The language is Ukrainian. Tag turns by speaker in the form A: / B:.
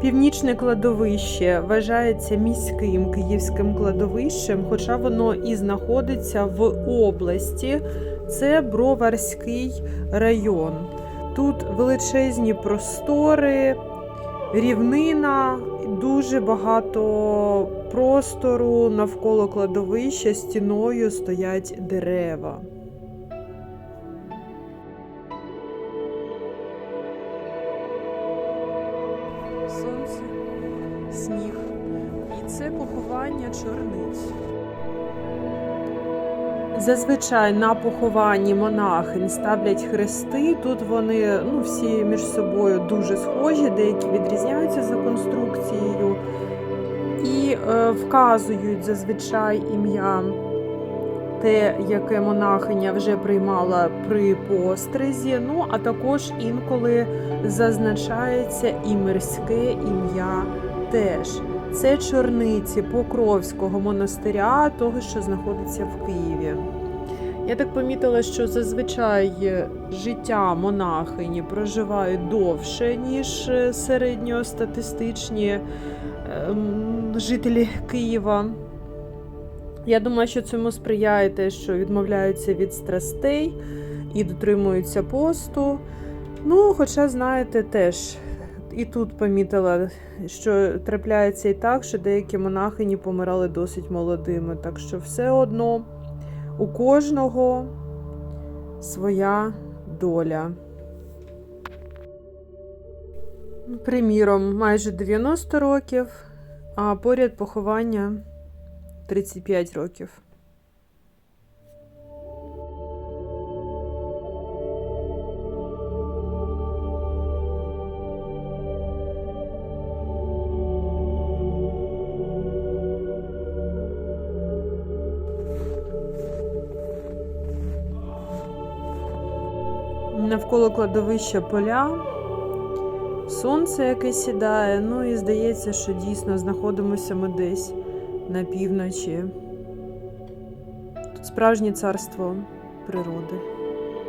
A: Північне кладовище вважається міським київським кладовищем, хоча воно і знаходиться в області. Це Броварський район. Тут величезні простори, рівнина, дуже багато простору навколо кладовища стіною стоять дерева. Сонце, сніг. І це поховання чорниць. Зазвичай на похованні монахинь ставлять хрести. Тут вони ну, всі між собою дуже схожі, деякі відрізняються за конструкцією і е, вказують зазвичай ім'я те, яке монахиня вже приймала при постризі. Ну, а також інколи зазначається і мирське ім'я теж. Це чорниці Покровського монастиря, того, що знаходиться в Києві. Я так помітила, що зазвичай життя монахині проживають довше, ніж середньостатистичні ем, жителі Києва. Я думаю, що цьому сприяє те, що відмовляються від страстей і дотримуються посту. Ну, хоча, знаєте, теж і тут помітила, що трапляється і так, що деякі монахині помирали досить молодими. Так що все одно у кожного своя доля. Приміром, майже 90 років, а поряд поховання 35 років. Навколо кладовища поля, сонце, яке сідає, ну і здається, що дійсно знаходимося ми десь на півночі. Тут справжнє царство природи.